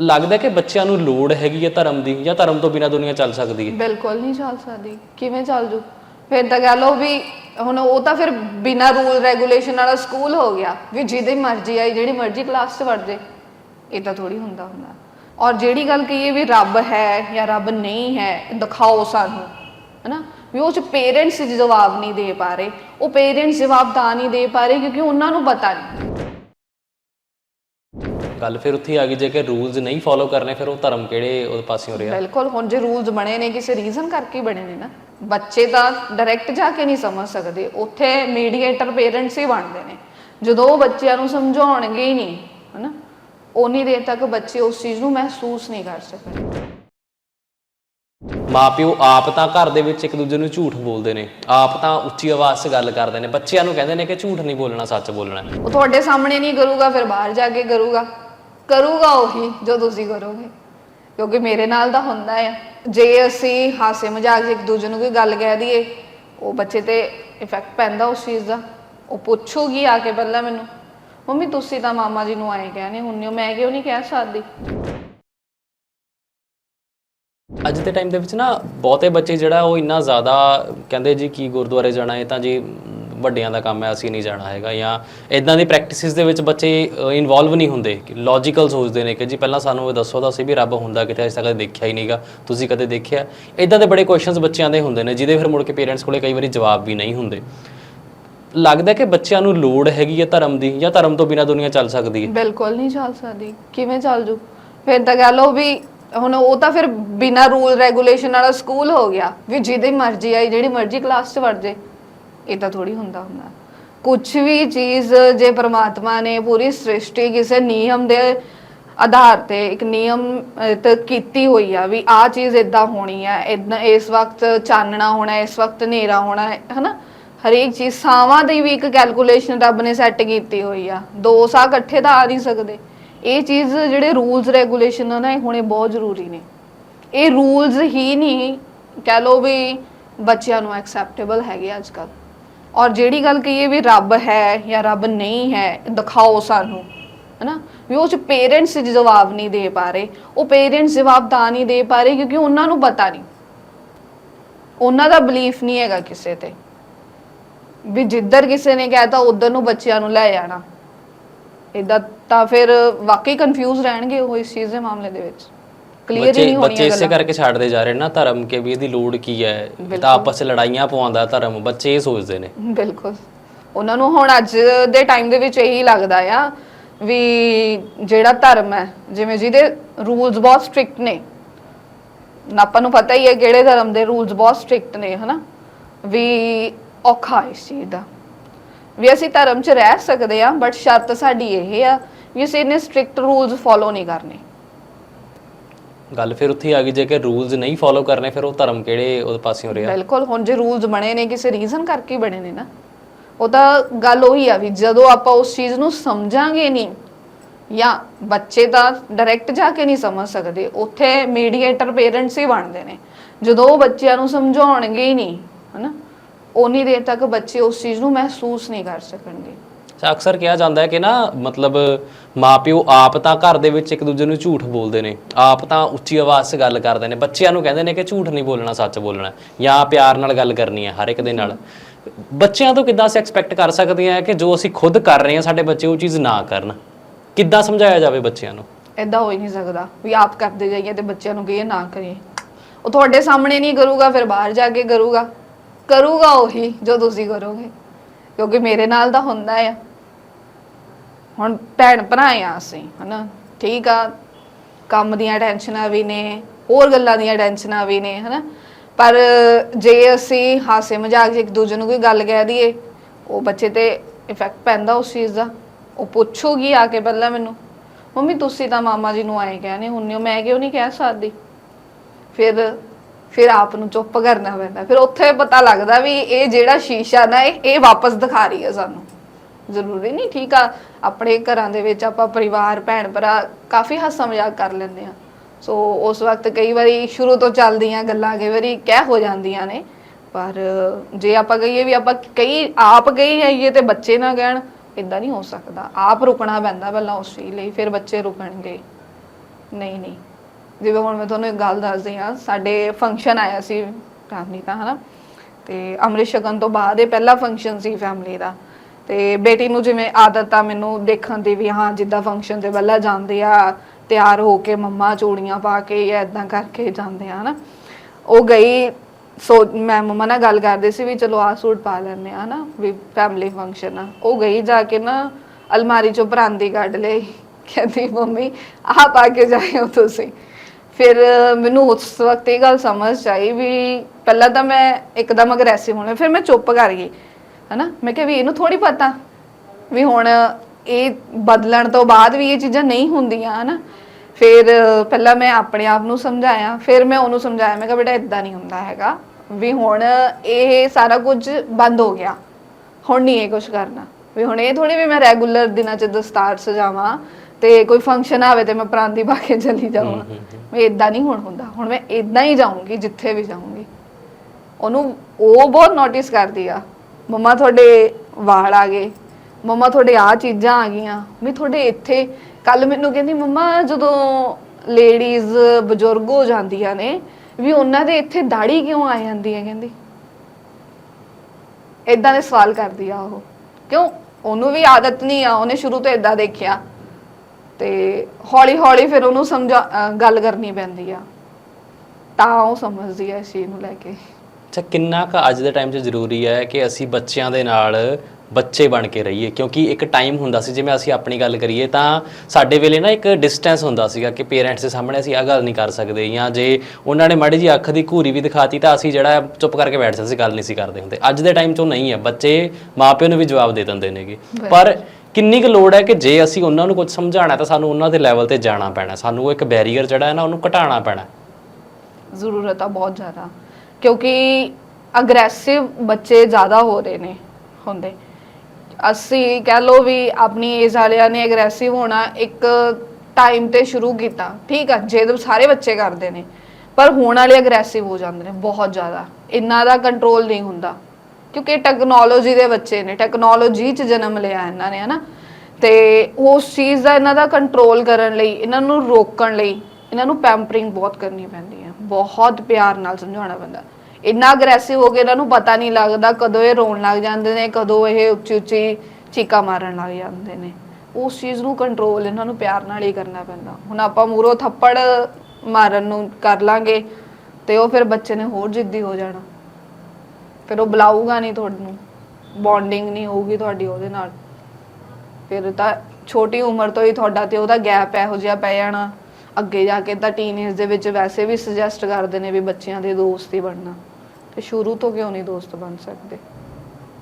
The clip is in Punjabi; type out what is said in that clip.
ਲੱਗਦਾ ਕਿ ਬੱਚਿਆਂ ਨੂੰ ਲੋੜ ਹੈਗੀ ਹੈ ਧਰਮ ਦੀ ਜਾਂ ਧਰਮ ਤੋਂ ਬਿਨਾਂ ਦੁਨੀਆ ਚੱਲ ਸਕਦੀ ਹੈ? ਬਿਲਕੁਲ ਨਹੀਂ ਚੱਲ ਸਕਦੀ। ਕਿਵੇਂ ਚੱਲ ਜੂ? ਫਿਰ ਤਾਂ ਕਹਿ ਲਓ ਵੀ ਹੁਣ ਉਹ ਤਾਂ ਫਿਰ ਬਿਨਾ ਰੂਲ ਰੈਗੂਲੇਸ਼ਨ ਵਾਲਾ ਸਕੂਲ ਹੋ ਗਿਆ। ਵੀ ਜਿਹਦੀ ਮਰਜ਼ੀ ਆਈ, ਜਿਹੜੀ ਮਰਜ਼ੀ ਕਲਾਸ 'ਚ ਵੜ ਜੇ। ਇਹ ਤਾਂ ਥੋੜੀ ਹੁੰਦਾ ਹੁੰਦਾ। ਔਰ ਜਿਹੜੀ ਗੱਲ ਕਹੀਏ ਵੀ ਰੱਬ ਹੈ ਜਾਂ ਰੱਬ ਨਹੀਂ ਹੈ, ਦਿਖਾਓ ਸਾਨੂੰ, ਹਨਾ? ਵੀ ਉਹ ਚ ਪੇਰੈਂਟਸ ਜਵਾਬ ਨਹੀਂ ਦੇ ਪਾ ਰਹੇ। ਉਹ ਪੇਰੈਂਟਸ ਜਵਾਬ ਤਾਂ ਨਹੀਂ ਦੇ ਪਾ ਰਹੇ ਕਿਉਂਕਿ ਉਹਨਾਂ ਨੂੰ ਪਤਾ ਨਹੀਂ। ਗੱਲ ਫਿਰ ਉੱਥੇ ਆ ਗਈ ਜੇ ਕਿ ਰੂਲਸ ਨਹੀਂ ਫੋਲੋ ਕਰਨੇ ਫਿਰ ਉਹ ਧਰਮ ਕਿਹੜੇ ਉਹਦੇ ਪਾਸਿਓਂ ਰਿਹਾ? ਬਿਲਕੁਲ ਹੁਣ ਜੇ ਰੂਲਸ ਬਣੇ ਨੇ ਕਿਸੇ ਰੀਜ਼ਨ ਕਰਕੇ ਹੀ ਬਣੇ ਨੇ ਨਾ ਬੱਚੇ ਤਾਂ ਡਾਇਰੈਕਟ ਜਾ ਕੇ ਨਹੀਂ ਸਮਝ ਸਕਦੇ ਉੱਥੇ ਮੀਡੀਏਟਰ ਪੇਰੈਂਟਸ ਹੀ ਬਣਦੇ ਨੇ। ਜਦੋਂ ਉਹ ਬੱਚਿਆਂ ਨੂੰ ਸਮਝਾਉਣਗੇ ਹੀ ਨਹੀਂ ਹਨਾ ਉਨੀ ਦੇਰ ਤੱਕ ਬੱਚੇ ਉਸ ਚੀਜ਼ ਨੂੰ ਮਹਿਸੂਸ ਨਹੀਂ ਕਰ ਸਕਦੇ। ਮਾਪਿਓ ਆਪ ਤਾਂ ਘਰ ਦੇ ਵਿੱਚ ਇੱਕ ਦੂਜੇ ਨੂੰ ਝੂਠ ਬੋਲਦੇ ਨੇ ਆਪ ਤਾਂ ਉੱਚੀ ਆਵਾਜ਼ 'ਚ ਗੱਲ ਕਰਦੇ ਨੇ ਬੱਚਿਆਂ ਨੂੰ ਕਹਿੰਦੇ ਨੇ ਕਿ ਝੂਠ ਨਹੀਂ ਬੋਲਣਾ ਸੱਚ ਬੋਲਣਾ। ਉਹ ਤੁਹਾਡੇ ਸਾਹਮਣੇ ਨਹੀਂ ਕਰੂਗਾ ਫਿਰ ਬਾਹਰ ਜਾ ਕੇ ਕਰੂਗਾ। ਕਰੂਗਾ ਉਹੀ ਜੋ ਤੁਸੀਂ ਕਰੋਗੇ। ਕਿਉਂਕਿ ਮੇਰੇ ਨਾਲ ਤਾਂ ਹੁੰਦਾ ਹੈ ਜੇ ਅਸੀਂ ਹਾਸੇ ਮਜ਼ਾਕ 'ਚ ਇੱਕ ਦੂਜੇ ਨੂੰ ਕੋਈ ਗੱਲ ਕਹਿ ਦਈਏ, ਉਹ ਬੱਚੇ ਤੇ ਇਫੈਕਟ ਪੈਂਦਾ ਉਸ ਚੀਜ਼ ਦਾ। ਉਹ ਪੁੱਛੂਗੀ ਆ ਕੇ ਪਹਿਲਾਂ ਮੈਨੂੰ। ਮੰਮੀ, ਤੁਸੀਂ ਤਾਂ ਮਾਮਾ ਜੀ ਨੂੰ ਆਏ ਕਹਿੰਦੇ ਹੁੰਨੇ ਹੋ ਮੈਂ ਕਿਉਂ ਨਹੀਂ ਕਹਿ ਸਕਦੀ? ਅੱਜ ਦੇ ਟਾਈਮ ਦੇ ਵਿੱਚ ਨਾ ਬਹੁਤੇ ਬੱਚੇ ਜਿਹੜਾ ਉਹ ਇੰਨਾ ਜ਼ਿਆਦਾ ਕਹਿੰਦੇ ਜੀ ਕੀ ਗੁਰਦੁਆਰੇ ਜਾਣਾ ਹੈ, ਤਾਂ ਜੀ ਵੱਡਿਆਂ ਦਾ ਕੰਮ ਹੈ, ਅਸੀਂ ਨਹੀਂ ਜਾਣਾ ਹੈਗਾ ਜਾਂ ਇਦਾਂ ਦੀ ਪ੍ਰੈਕਟਿਸਿਸ ਦੇ ਵਿੱਚ ਬੱਚੇ ਇਨਵੋਲਵ ਨਹੀਂ ਹੁੰਦੇ ਲੌਜੀਕਲ ਸੋਚਦੇ ਨੇ ਕਿ ਜੀ ਪਹਿਲਾਂ ਸਾਨੂੰ ਇਹ ਦੱਸੋ ਤਾਂ ਅਸੀਂ ਵੀ ਰੱਬ ਹੁੰਦਾ ਕਿਤੇ ਅਜੇ ਤੱਕ ਦੇਖਿਆ ਹੀ ਨਹੀਂਗਾ, ਤੁਸੀਂ ਕਦੇ ਦੇਖਿਆ? ਇਦਾਂ ਦੇ ਬੜੇ ਕੁਐਸਚਨਸ ਬੱਚਿਆਂ ਦੇ ਹੁੰਦੇ ਨੇ, ਜਿਹਦੇ ਫਿਰ ਮੁੜ ਕੇ ਪੇਰੈਂਟਸ ਕੋਲੇ ਕਈ ਵਾਰੀ ਜਵਾਬ ਵੀ ਨਹੀਂ ਹੁੰਦੇ। ਲੱਗਦਾ ਕਿ ਬੱਚਿਆਂ ਨੂੰ ਲੋੜ ਹੈਗੀ ਹੈ ਧਰਮ ਦੀ, ਜਾਂ ਧਰਮ ਤੋਂ ਬਿਨਾਂ ਦੁਨੀਆ ਚੱਲ ਸਕਦੀ ਹੈ? ਬਿਲਕੁਲ ਨਹੀਂ ਚੱਲ ਸਕਦੀ, ਕਿਵੇਂ ਚੱਲ ਜੂ? ਫਿਰ ਤਾਂ ਕਹਿ ਲਓ ਵੀ ਹੁਣ ਉਹ ਤਾਂ ਫਿਰ ਬਿਨਾ ਰੂਲ ਰੈਗੂਲੇਸ਼ਨ ਵਾਲਾ ਸਕੂਲ ਹੋ ਗਿਆ, ਵੀ ਜਿਹਦੀ ਮਰਜ਼ੀ ਆਈ, ਜਿਹੜੀ ਮਰਜ਼ੀ ਕਲਾਸ 'ਚ ਵੜ ਜੇ। ਇਹ ਤਾਂ ਥੋੜੀ ਹੁੰਦਾ ਹੁੰਦਾ। ਕੁਝ ਵੀ ਚੀਜ਼ ਜੇ ਪ੍ਰਮਾਤਮਾ ਨੇ ਪੂਰੀ ਸ੍ਰਿਸ਼ਟੀ ਕਿਸੇ ਨਿਯਮ ਦੇ ਆਧਾਰ ਤੇ ਇੱਕ ਨਿਯਮ ਤੇ ਕੀਤੀ ਹੋਈ ਆ ਵੀ ਆ ਚੀਜ਼ ਇਦਾਂ ਹੋਣੀ ਹੈ ਇਦਾਂ ਇਸ ਵਕਤ ਚਾਨਣਾ ਹੋਣਾ, ਇਸ ਵਕਤ ਹਨੇਰਾ ਹੋਣਾ ਹੈ ਹਨਾ? ਹਰੇਕ ਚੀਜ਼, ਸਾਵਾਂ ਦੀ ਵੀ ਇੱਕ ਕੈਲਕੂਲੇਸ਼ਨ ਰੱਬ ਨੇ ਸੈੱਟ ਕੀਤੀ ਹੋਈ ਆ। ਦੋ ਸਾਹ ਇਕੱਠੇ ਤਾਂ ਆ ਨਹੀਂ ਸਕਦੇ। ਇਹ ਚੀਜ਼ ਜਿਹੜੇ ਰੂਲਸ ਰੈਗੂਲੇਸ਼ਨ ਆ ਨਾ, ਇਹ ਹੋਣੇ ਬਹੁਤ ਜ਼ਰੂਰੀ ਨੇ। ਇਹ ਰੂਲਸ ਹੀ ਨਹੀਂ, ਕਹਿ ਲੋ ਵੀ ਬੱਚਿਆਂ ਨੂੰ ਐਕਸੈਪਟੇਬਲ ਹੈਗੇ ਅੱਜ ਕੱਲ੍ਹ। ਔਰ ਜਿਹੜੀ ਗੱਲ ਕਹੀਏ ਵੀ ਰੱਬ ਹੈ ਜਾਂ ਰੱਬ ਨਹੀਂ ਹੈ, ਦਿਖਾਓ ਸਾਨੂੰ, ਹਨਾ? ਵੀ ਉਹ ਚ ਪੇਰੈਂਟਸ ਜਵਾਬ ਨਹੀਂ ਦੇ ਪਾ ਰਹੇ। ਉਹ ਪੇਰੈਂਟਸ ਜਵਾਬ ਤਾਂ ਨਹੀਂ ਦੇ ਪਾ ਰਹੇ ਕਿਉਂਕਿ ਉਹਨਾਂ ਨੂੰ ਪਤਾ ਨਹੀਂ। ਉਹਨਾਂ ਦਾ ਬਲੀਫ ਨਹੀਂ ਹੈਗਾ ਕਿਸੇ ਤੇ। ਵੀ ਜਿੱਧਰ ਕਿਸੇ ਨੇ ਕਹਿਤਾ, ਉਧਰ ਨੂੰ ਬੱਚਿਆਂ ਨੂੰ ਲੈ ਜਾਣਾ। ਇਦਾਂ ਤਾਂ ਫਿਰ ਵਾਕਈ ਕਨਫਿਊਜ਼ ਰਹਿਣਗੇ ਉਹ ਇਸ ਚੀਜ਼ ਦੇ ਮਾਮਲੇ ਦੇ ਵਿੱਚ। ਕਲੀਅਰ ਹੀ ਬੱਚੇ ਨਹੀਂ ਬੱਚੇ ਹੋਣੀਆਂ ਇਸੇ ਗੱਲਾਂ। ਕਰਕੇ ਛੱਡਦੇ ਜਾ ਰਹੇ ਨਾ ਧਰਮ ਕੇ ਵੀ ਇਹਦੀ ਲੋੜ ਕੀ ਹੈ। ਇਹ ਤਾਂ ਆਪਸ 'ਚ ਲੜਾਈਆਂ ਪਵਾਉਂਦਾ ਧਰਮ ਬੱਚੇ ਇਹ ਸੋਚਦੇ ਨੇ। ਬਿਲਕੁਲ। ਉਹਨਾਂ ਨੂੰ ਹੁਣ ਅੱਜ ਦੇ ਟਾਈਮ ਦੇ ਵਿੱਚ ਇਹੀ ਲੱਗਦਾ ਆ ਵੀ ਜਿਹੜਾ ਧਰਮ ਹੈ ਜਿਵੇਂ ਜਿਹਦੇ ਰੂਲਸ ਬਹੁਤ ਸਟ੍ਰਿਕਟ ਨੇ। ਨਾ ਆਪਾਂ ਨੂੰ ਪਤਾ ਹੀ ਹੈ ਕਿਹੜੇ ਧਰਮ ਦੇ ਰੂਲਸ ਬਹੁਤ ਸਟ੍ਰਿਕਟ ਨੇ ਹਨਾ? ਵੀ ਔਖਾ ਇਸ ਚੀਜ਼ ਦਾ। ਵੀ ਅਸੀਂ ਧਰਮ 'ਚ ਰਹਿ ਸਕਦੇ ਆ ਬਟ ਸ਼ਰਤ ਸਾਡੀ ਇਹ ਆ ਵੀ ਅਸੀਂ ਇਹਨੇ ਸਟ੍ਰਿਕਟ ਰੂਲਸ ਫੋਲੋ ਨਹੀਂ ਕਰਨੇ। ਗੱਲ ਫਿਰ ਉੱਥੇ ਆ ਗਈ, ਜੇ ਕਿ ਰੂਲਸ ਨਹੀਂ ਫੋਲੋ ਕਰਨੇ, ਫਿਰ ਉਹ ਧਰਮ ਕਿਹੜੇ ਉਹਦੇ ਪਾਸਿਓਂ ਰਿਹਾ? ਬਿਲਕੁਲ, ਹੁਣ ਜੇ ਰੂਲਸ ਬਣੇ ਨੇ, ਕਿਸੇ ਰੀਜ਼ਨ ਕਰਕੇ ਬਣੇ ਨੇ ਨਾ, ਉਹ ਤਾਂ ਗੱਲ ਉਹੀ ਆ ਵੀ ਜਦੋਂ ਆਪਾਂ ਉਸ ਚੀਜ਼ ਨੂੰ ਸਮਝਾਂਗੇ ਨਹੀਂ, ਜਾਂ ਬੱਚੇ ਤਾਂ ਡਾਇਰੈਕਟ ਜਾ ਕੇ ਨਹੀਂ ਸਮਝ ਸਕਦੇ, ਉੱਥੇ ਮੀਡੀਏਟਰ ਪੇਰੈਂਟਸ ਹੀ ਬਣਦੇ ਨੇ। ਜਦੋਂ ਉਹ ਬੱਚਿਆਂ ਨੂੰ ਸਮਝਾਉਣਗੇ ਹੀ ਨਹੀਂ, ਹਨਾ ਉਨੀ ਦੇਰ ਤੱਕ ਬੱਚੇ ਉਸ ਚੀਜ਼ ਨੂੰ ਮਹਿਸੂਸ ਨਹੀਂ ਕਰ ਸਕਣਗੇ। ਅਕਸਰ ਕਿਹਾ ਜਾਂਦਾ ਹੈ ਕਿ ਨਾ, ਮਤਲਬ ਮਾਪਿਓ ਆਪ ਤਾਂ ਘਰ ਦੇ ਵਿੱਚ ਇੱਕ ਦੂਜੇ ਨੂੰ ਝੂਠ ਬੋਲਦੇ ਨੇ। ਆਪ ਤਾਂ ਉੱਚੀ ਆਵਾਜ਼ 'ਚ ਗੱਲ ਕਰਦੇ ਨੇ। ਬੱਚਿਆਂ ਨੂੰ ਕਹਿੰਦੇ ਨੇ ਕਿ ਝੂਠ ਨਹੀਂ ਬੋਲਣਾ, ਸੱਚ ਬੋਲਣਾ। ਜਾਂ ਪਿਆਰ ਨਾਲ ਗੱਲ ਕਰਨੀ ਹੈ ਹਰ ਇੱਕ ਦੇ ਨਾਲ। ਬੱਚਿਆਂ ਤੋਂ ਕਿੱਦਾਂ ਅਸੀਂ ਐਕਸਪੈਕਟ ਕਰ ਸਕਦੇ ਹਾਂ ਕਿ ਜੋ ਅਸੀਂ ਖੁਦ ਕਰ ਰਹੇ ਹਾਂ, ਸਾਡੇ ਬੱਚੇ ਉਹ ਚੀਜ਼ ਨਾ ਕਰਨ? ਕਿੱਦਾਂ ਸਮਝਾਇਆ ਜਾਵੇ ਬੱਚਿਆਂ ਨੂੰ? ਐਦਾਂ ਹੋ ਹੀ ਨਹੀਂ ਸਕਦਾ ਵੀ ਆਪ ਕਰਦੇ ਜਾਈਏ ਤੇ ਬੱਚਿਆਂ ਨੂੰ ਕਹੀਏ ਨਾ ਕਰੀਏ। ਉਹ ਤੁਹਾਡੇ ਸਾਹਮਣੇ ਨਹੀਂ ਕਰੂਗਾ, ਫਿਰ ਬਾਹਰ ਜਾ ਕੇ ਕਰੂਗਾ। ਕਰੂਗਾ ਉਹੀ ਜੋ ਤੁਸੀਂ ਕਰੋਗੇ। ਕਿਉਂਕਿ ਮੇਰੇ ਨਾਲ ਤਾਂ ਹੁੰਦਾ ਆ। ਹੁਣ ਭੈਣ ਭਰਾ ਆ ਅਸੀਂ, ਹਨਾ? ਠੀਕ ਆ, ਕੰਮ ਦੀਆਂ ਟੈਨਸ਼ਨਾਂ ਵੀ ਨੇ, ਹੋਰ ਗੱਲਾਂ ਦੀਆਂ ਟੈਨਸ਼ਨਾਂ ਵੀ ਨੇ, ਹਨਾ? ਪਰ ਜੇ ਅਸੀਂ ਹਾਸੇ ਮਜ਼ਾਕ 'ਚ ਇੱਕ ਦੂਜੇ ਨੂੰ ਕੋਈ ਗੱਲ ਕਹਿ ਦਈਏ, ਉਹ ਬੱਚੇ ਤੇ ਇਫੈਕਟ ਪੈਂਦਾ ਉਸ ਚੀਜ਼ ਦਾ। ਉਹ ਪੁੱਛੂਗੀ ਆ ਕੇ ਪਹਿਲਾਂ ਮੈਨੂੰ, ਮੰਮੀ, ਤੁਸੀਂ ਤਾਂ ਮਾਮਾ ਜੀ ਨੂੰ ਆਏ ਕਹਿੰਦੇ ਹੁੰਨੇ ਹੋ, ਮੈਂ ਕਿਉਂ ਨਹੀਂ ਕਹਿ ਸਕਦੀ? ਫਿਰ ਫਿਰ ਆਪ ਨੂੰ ਚੁੱਪ ਕਰਨਾ ਪੈਂਦਾ। ਫਿਰ ਉੱਥੇ ਪਤਾ ਲੱਗਦਾ ਵੀ ਇਹ ਜਿਹੜਾ ਸ਼ੀਸ਼ਾ ਨਾ, ਇਹ ਇਹ ਵਾਪਸ ਦਿਖਾ ਰਹੀ ਹੈ ਸਾਨੂੰ। ਜ਼ਰੂਰੀ ਨਹੀਂ, ਠੀਕ ਆ? ਆਪਣੇ ਘਰਾਂ ਦੇ ਵਿੱਚ ਆਪਾਂ ਪਰਿਵਾਰ, ਭੈਣ ਭਰਾ ਕਾਫੀ ਹਾਸਾ ਮਜ਼ਾਕ ਕਰ ਲੈਂਦੇ ਆ ਸੋ ਉਸ ਵਕਤ ਕਈ ਵਾਰੀ ਸ਼ੁਰੂ ਤੋਂ ਚੱਲਦੀਆਂ ਗੱਲਾਂ ਕਈ ਵਾਰੀ ਕਹਿ ਹੋ ਜਾਂਦੀਆਂ ਨੇ, ਪਰ ਜੇ ਆਪਾਂ ਕਹੀਏ ਵੀ ਆਪਾਂ ਕਈ, ਆਪ ਕਹੀ ਜਾਈਏ ਤੇ ਬੱਚੇ ਨਾ ਕਹਿਣ ਇਦਾਂ ਨਹੀਂ ਹੋ ਸਕਦਾ। ਆਪ ਰੁਕਣਾ ਪੈਂਦਾ ਪਹਿਲਾਂ ਉਸ ਚੀਜ਼ ਲਈ, ਫਿਰ ਬੱਚੇ ਰੁਕਣਗੇ। ਨਹੀਂ ਨਹੀਂ। ਜਿਵੇਂ ਹੁਣ ਮੈਂ ਤੁਹਾਨੂੰ ਇੱਕ ਗੱਲ ਦੱਸਦੀ ਹਾਂ, ਸਾਡੇ ਫੰਕਸ਼ਨ ਆਇਆ ਸੀ, ਫੈਮਿਲੀ ਦਾ, ਹਨਾ? ਤੇ ਅੰਮ੍ਰਿਤ ਛਕਣ ਤੋਂ ਬਾਅਦ ਇਹ ਪਹਿਲਾ ਫੰਕਸ਼ਨ ਸੀ ਫੈਮਿਲੀ ਦਾ। ਤੇ ਬੇਟੀ ਨੂੰ ਜਿਵੇਂ ਆਦਤ ਆ ਮੈਨੂੰ ਦੇਖਣ ਦੀ ਵੀ, ਹਾਂ, ਜਿੱਦਾਂ ਫੰਕਸ਼ਨ ਤੇ ਪਹਿਲਾਂ ਜਾਂਦੇ ਆ, ਤਿਆਰ ਹੋ ਕੇ ਮੰਮਾ ਚੂੜੀਆਂ ਪਾ ਕੇ ਜਾਂ ਕਰਕੇ ਜਾਂਦੇ ਆ, ਹਨਾ। ਉਹ ਗਈ, ਸੋ ਮੈਂ ਮੰਮਾ ਨਾਲ ਗੱਲ ਕਰਦੇ ਸੀ ਵੀ ਚਲੋ ਆਹ ਸੂਟ ਪਾ ਲੈਂਦੇ ਆ, ਹਨਾ, ਵੀ ਫੈਮਿਲੀ ਫੰਕਸ਼ਨ ਆ। ਉਹ ਗਈ ਜਾ ਕੇ ਨਾ ਅਲਮਾਰੀ ਚੋਂ ਪਰਾਂਦੀ ਕੱਢ ਲਈ। ਕਹਿੰਦੀ, ਮੰਮੀ, ਆਹ ਪਾ ਕੇ ਜਾਇਓ ਤੁਸੀਂ। ਫਿਰ ਮੈਨੂੰ ਉਸ ਵਕਤ ਇਹ ਗੱਲ ਸਮਝ ਆਈ ਵੀ ਪਹਿਲਾਂ ਤਾਂ ਮੈਂ ਇੱਕਦਮ ਅਗਰੈਸਿਵ ਹੋਣਾ ਫਿਰ ਮੈਂ ਚੁੱਪ ਕਰ ਗਈ। ਹਨਾ? ਮੈਂ ਕਿਹਾ ਵੀ ਇਹਨੂੰ ਥੋੜੀ ਪਤਾ ਵੀ ਹੁਣ ਇਹ ਬਦਲਣ ਤੋਂ ਬਾਅਦ ਵੀ ਇਹ ਚੀਜ਼ਾਂ ਨਹੀਂ ਹੁੰਦੀਆਂ ਹਨਾ? ਫਿਰ ਪਹਿਲਾਂ ਮੈਂ ਆਪਣੇ ਆਪ ਨੂੰ ਸਮਝਾਇਆ ਫਿਰ ਮੈਂ ਉਹਨੂੰ ਸਮਝਾਇਆ ਮੈਂ ਕਿਹਾ ਬੇਟਾ ਇਦਾਂ ਨਹੀਂ ਹੁੰਦਾ ਹੈਗਾ ਵੀ ਹੁਣ ਇਹ ਸਾਰਾ ਕੁਝ ਬੰਦ ਹੋ ਗਿਆ ਹੁਣ ਨਹੀਂ ਇਹ ਕੁਝ ਕਰਨਾ। ਵੀ ਹੁਣ ਇਹ ਥੋੜੀ ਵੀ ਮੈਂ ਰੈਗੂਲਰ ਦਿਨਾਂ 'ਚ ਦਸਤਾਰ ਸਜਾਵਾਂ ਤੇ ਕੋਈ ਫੰਕਸ਼ਨ ਆਵੇ ਤੇ ਮੈਂ ਪ੍ਰਾਂਤੀ ਪਾ ਕੇ ਚਲੀ ਜਾਵਾਂ। ਮੈਂ ਇਦਾਂ ਨਹੀਂ ਹੁਣ ਹੁੰਦਾ ਹੁਣ ਮੈਂ ਇਦਾਂ ਹੀ ਜਾਊਂਗੀ ਜਿੱਥੇ ਵੀ ਜਾਊਂਗੀ। ਉਹਨੂੰ ਉਹ ਬਹੁਤ ਨੋਟਿਸ ਕਰਦੀ ਆ। ਮੰਮਾ ਤੁਹਾਡੇ ਵਾਲ ਆ ਗਏ। ਮੰਮਾ ਤੁਹਾਡੇ ਆ ਚੀਜ਼ਾਂ ਆ ਗਈਆਂ। ਵੀ ਤੁਹਾਡੇ ਇੱਥੇ ਕੱਲ ਮੈਨੂੰ ਕਹਿੰਦੀ, ਮੰਮਾ ਜਦੋਂ ਲੇਡੀਜ਼ ਬਜ਼ੁਰਗ ਹੋ ਜਾਂਦੀਆਂ ਨੇ, ਵੀ ਉਹਨਾਂ ਦੇ ਇੱਥੇ ਦਾੜੀ ਕਿਉਂ ਆ ਜਾਂਦੀ ਹੈ ਕਹਿੰਦੀ? ਇਦਾਂ ਦੇ ਸਵਾਲ ਕਰਦੀ ਆ ਉਹ। ਕਿਉਂ? ਉਹਨੂੰ ਵੀ ਆਦਤ ਨਹੀਂ ਆ, ਉਹਨੇ ਸ਼ੁਰੂ ਤੋਂ ਇਦਾਂ ਦੇਖਿਆ। ਤੇ ਹੌਲੀ ਹੌਲੀ ਫਿਰ ਉਹਨੂੰ ਸਮਝਾ ਗੱਲ ਕਰਨੀ ਪੈਂਦੀ ਆ। ਤਾਂ ਉਹ ਸਮਝਦੀ ਆ ਇਸ ਚੀਜ਼ ਨੂੰ ਲੈ ਕੇ। ਅੱਛਾ ਕਿੰਨਾ ਕੁ ਅੱਜ ਦੇ ਟਾਈਮ 'ਚ ਜ਼ਰੂਰੀ ਹੈ ਕਿ ਅਸੀਂ ਬੱਚਿਆਂ ਦੇ ਨਾਲ ਬੱਚੇ ਬਣ ਕੇ ਰਹੀਏ? ਕਿਉਂਕਿ ਇੱਕ ਟਾਈਮ ਹੁੰਦਾ ਸੀ ਜਿਵੇਂ ਅਸੀਂ ਆਪਣੀ ਗੱਲ ਕਰੀਏ ਤਾਂ ਸਾਡੇ ਵੇਲੇ ਨਾ ਇੱਕ ਡਿਸਟੈਂਸ ਹੁੰਦਾ ਸੀਗਾ ਕਿ ਪੇਰੈਂਟਸ ਦੇ ਸਾਹਮਣੇ ਅਸੀਂ ਆ ਗੱਲ ਨਹੀਂ ਕਰ ਸਕਦੇ ਜਾਂ ਜੇ ਉਹਨਾਂ ਨੇ ਮਾੜੀ ਜੀ ਅੱਖ ਦੀ ਘੂਰੀ ਵੀ ਦਿਖਾਤੀ ਤਾਂ ਅਸੀਂ ਜਿਹੜਾ ਚੁੱਪ ਕਰਕੇ ਬੈਠ ਜਾਂਦੇ ਸੀ ਗੱਲ ਨਹੀਂ ਸੀ ਕਰਦੇ ਹੁੰਦੇ। ਅੱਜ ਦੇ ਟਾਈਮ 'ਚ ਉਹ ਨਹੀਂ ਹੈ ਬੱਚੇ ਮਾਪਿਆਂ ਨੂੰ ਵੀ ਜਵਾਬ ਦੇ ਦਿੰਦੇ ਨੇਗੇ। ਪਰ ਕਿੰਨੀ ਕੁ ਲੋੜ ਹੈ ਕਿ ਜੇ ਅਸੀਂ ਉਹਨਾਂ ਨੂੰ ਕੁਝ ਸਮਝਾਉਣਾ ਤਾਂ ਸਾਨੂੰ ਉਹਨਾਂ ਦੇ ਲੈਵਲ ਤੇ ਜਾਣਾ ਪੈਣਾ ਸਾਨੂੰ ਉਹ ਇੱਕ ਬੈਰੀਅਰ ਜਿਹੜਾ ਹੈ ਨਾ ਉਹਨੂੰ ਘਟਾਉਣਾ ਪੈਣਾ ਜ਼ਰੂਰਤ ਆ ਬਹੁਤ ਜ਼ਿਆਦਾ। ਕਿਉਂਕਿ ਅਗਰੈਸਿਵ ਬੱਚੇ ਜ਼ਿਆਦਾ ਹੋ ਰਹੇ ਨੇ ਹੁੰਦੇ। ਅਸੀਂ ਕਹਿ ਲੋ ਵੀ ਆਪਣੀ ਏਜ ਵਾਲਿਆਂ ਨੇ ਅਗਰੈਸਿਵ ਹੋਣਾ ਇੱਕ ਟਾਈਮ ਤੇ ਸ਼ੁਰੂ ਕੀਤਾ, ਠੀਕ ਆ, ਜੇ ਸਾਰੇ ਬੱਚੇ ਕਰਦੇ ਨੇ, ਪਰ ਹੋਣ ਵਾਲੇ ਅਗਰੈਸਿਵ ਹੋ ਜਾਂਦੇ ਨੇ ਬਹੁਤ ਜ਼ਿਆਦਾ ਇਹਨਾਂ ਦਾ ਕੰਟਰੋਲ ਨਹੀਂ ਹੁੰਦਾ, ਕਿਉਂਕਿ ਟੈਕਨੋਲੋਜੀ ਦੇ ਬੱਚੇ ਨੇ ਟੈਕਨੋਲੋਜੀ 'ਚ ਜਨਮ ਲਿਆ ਇਹਨਾਂ ਨੇ, ਹਨਾ, ਤੇ ਉਸ ਚੀਜ਼ ਦਾ ਇਹਨਾਂ ਦਾ ਕੰਟਰੋਲ ਕਰਨ ਲਈ, ਇਹਨਾਂ ਨੂੰ ਰੋਕਣ ਲਈ, ਇਹਨਾਂ ਨੂੰ ਪੈਂਪਰਿੰਗ ਬਹੁਤ ਕਰਨੀ ਪੈਂਦੀ ਬਹੁਤ ਪਿਆਰ ਨਾਲ ਸਮਝਾਉਣਾ ਪੈਂਦਾ। ਇੰਨਾ ਅਗਰੈਸਿਵ ਹੋ ਕੇ ਇਹਨਾਂ ਨੂੰ ਪਤਾ ਨਹੀਂ ਲੱਗਦਾ ਕਦੋਂ ਇਹ ਰੋਣ ਲੱਗ ਜਾਂਦੇ ਨੇ, ਕਦੋਂ ਇਹ ਉੱਚੀ ਉੱਚੀ ਚੀਕਾਂ ਮਾਰਨ ਲੱਗ ਜਾਂਦੇ ਨੇ। ਉਸ ਚੀਜ਼ ਨੂੰ ਕੰਟਰੋਲ ਇਹਨਾਂ ਨੂੰ ਪਿਆਰ ਨਾਲ ਹੀ ਕਰਨਾ ਪੈਂਦਾ। ਹੁਣ ਆਪਾਂ ਮੂਰੋ ਥੱਪੜ ਮਾਰਨ ਨੂੰ ਕਰ ਲਾਂਗੇ ਤੇ ਉਹ ਫਿਰ ਬੱਚੇ ਨੇ ਹੋਰ ਜਿੱਦੀ ਹੋ ਜਾਣਾ। ਫਿਰ ਉਹ ਬੁਲਾਊਗਾ ਨਹੀਂ ਤੁਹਾਨੂੰ ਬੌਂਡਿੰਗ ਨਹੀਂ ਹੋਊਗੀ ਤੁਹਾਡੀ ਉਹਦੇ ਨਾਲ। ਫਿਰ ਤਾਂ ਛੋਟੀ ਉਮਰ ਤੋਂ ਹੀ ਤੁਹਾਡਾ ਤੇ ਉਹਦਾ ਗੈਪ ਇਹੋ ਜਿਹਾ ਪੈ ਜਾਣਾ। ਅੱਗੇ ਜਾ ਕੇ ਤਾਂ ਟੀਨੇਜ ਦੇ ਵਿੱਚ ਵੈਸੇ ਵੀ ਸੁਜੈਸਟ ਕਰਦੇ ਨੇ ਵੀ ਬੱਚਿਆਂ ਦੇ ਦੋਸਤ ਹੀ ਬਣਨਾ। ਤੇ ਸ਼ੁਰੂ ਤੋਂ ਕਿਉਂ ਨਹੀਂ ਦੋਸਤ ਬਣ ਸਕਦੇ?